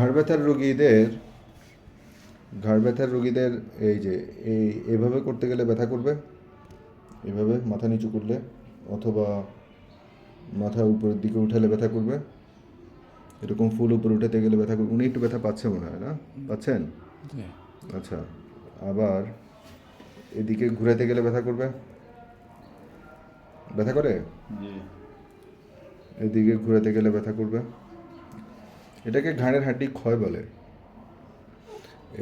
ঘাড় ব্যথার রুগীদের ঘাড় ব্যথার রুগীদের এই যে এই এভাবে করতে গেলে ব্যথা করবে? এভাবে মাথা নিচু করলে অথবা মাথা উপরের দিকে উঠালে ব্যথা করবে? এরকম ফুল উপরে উঠাতে গেলে ব্যথা করবে উনি একটু ব্যথা পাচ্ছে মনে হয় না? পাচ্ছেন? আচ্ছা আবার এদিকে ঘুরাতে গেলে ব্যথা করবে? ব্যথা করে? এদিকে ঘুরাতে গেলে ব্যথা করবে? এটাকে ঘাড়ের হাড্ডি ক্ষয় বলে।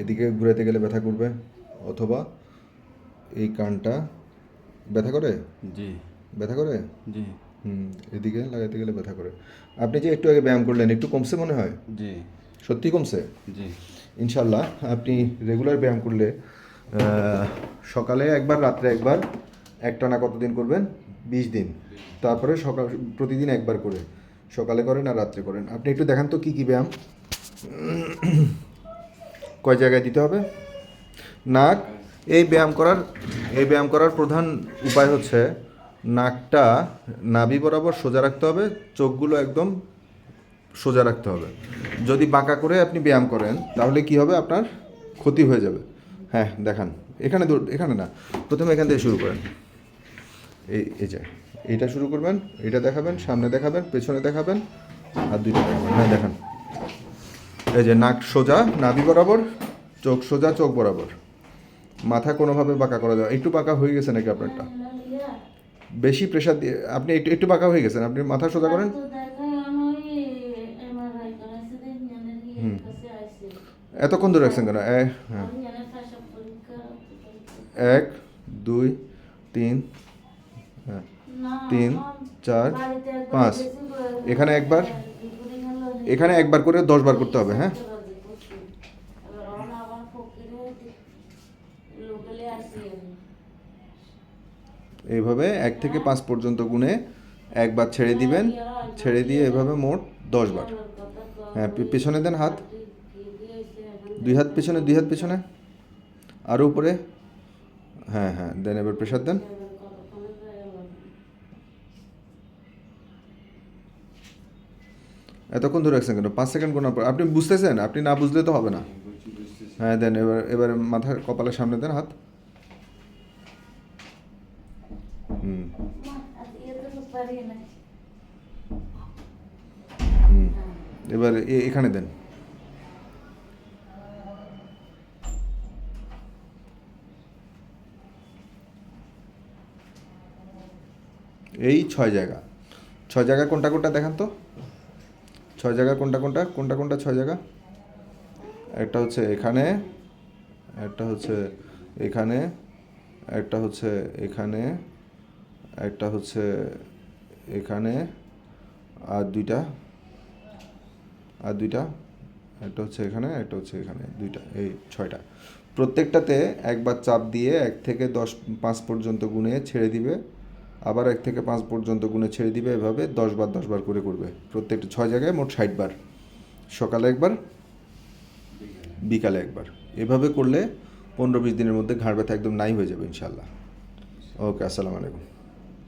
এদিকে ঘুরাতে গেলে ব্যথা করবে অথবা এই কানটা ব্যথা করে? জি। ব্যথা করে? জি। হুম এদিকে লাগাতে গেলে ব্যথা করে। আপনি যে একটু আগে ব্যায়াম করলেন একটু কমছে মনে হয়? জি। সত্যি কমছে? জি। ইনশাল্লাহ আপনি রেগুলার ব্যায়াম করলে সকালে একবার রাত্রে একবার একটানা কতদিন করবেন? বিশ দিন। তারপরে সকাল প্রতিদিন একবার করে। সকালে করেন আর রাত্রে করেন। আপনি একটু দেখান তো কী কী ব্যায়াম। কয় জায়গায় দিতে হবে? নাক। এই ব্যায়াম করার, এই ব্যায়াম করার প্রধান উপায় হচ্ছে নাকটা নাভি বরাবর সোজা রাখতে হবে, চোখগুলো একদম সোজা রাখতে হবে। যদি বাঁকা করে আপনি ব্যায়াম করেন, তাহলে কি হবে? আপনার ক্ষতি হয়ে যাবে। হ্যাঁ দেখান। এখানে এখানে না। প্রথমে এখান থেকে শুরু করেন। এই এই যে। এইটা শুরু করবেন এটা দেখাবেন, সামনে দেখাবেন, পেছনে দেখাবেন, আর দুইটা দেখাবেন। হ্যাঁ দেখান। এই যে নাক সোজা, নাভি বরাবর, চোখ সোজা, চোখ বরাবর। মাথা কোনোভাবে বাঁকা করা যাবে একটু বাঁকা হয়ে গেছে নাকি আপনারটা? বেশি প্রেশার দিয়ে আপনি একটু একটু বাঁকা হয়ে গেছেন। আপনি মাথা সোজা করেন। এতক্ষণ ধরে রাখছেন কেন? হ্যাঁ। এক, দুই, তিন হ্যাঁ। তিন, চার, পাঁচ। এখানে একবার, এখানে একবার করে দশ বার করতে হবে হ্যাঁ? এইভাবে এক থেকে পাঁচ পর্যন্ত গুণে একবার ছেড়ে দিবেন। ছেড়ে দিয়ে এভাবে মোট দশ বার। হ্যাঁ পেছনে দেন হাত। দুই হাত পেছনে দুই হাত পেছনে। আরও উপরে। হ্যাঁ হ্যাঁ দেন এবার প্রেশার দেন। এতক্ষণ ধরে রাখছেন কেন? পাঁচ সেকেন্ড কোনো আপনি বুঝতেছেন? আপনি না বুঝলে তো হবে না। হ্যাঁ দেন, এবার এবার মাথার কপালের সামনে দেন, হাত। হুম। হুম। এবার এখানে দেন। এই ছয় জায়গা। ছয় জায়গা কোনটা কোনটা দেখান তো? ছয় জায়গা, কোনটা কোনটা? কোনটা কোনটা ছয় জায়গা? একটা হচ্ছে এখানে, একটা হচ্ছে এখানে, একটা হচ্ছে এখানে, একটা হচ্ছে এখানে, আর দুইটা আর দুইটা, একটা হচ্ছে এখানে, একটা হচ্ছে এখানে, দুইটা, এই ছয়টা। প্রত্যেকটাতে একবার চাপ দিয়ে এক থেকে দশ, পাঁচ পর্যন্ত গুণে ছেড়ে দিবে। আবার এক থেকে পাঁচ পর্যন্ত গুণে ছেড়ে দিবে এভাবে দশবার দশবার দশ বার করে করবে। প্রত্যেকটা ছয় জায়গায় মোট ষাট বার। সকালে একবার, বিকালে একবার। এভাবে করলে পনেরো, বিশ দিনের মধ্যে ঘাড় ব্যথা একদম নাই হয়ে যাবে ইনশাল্লাহ ওকে, আসসালামু আলাইকুম।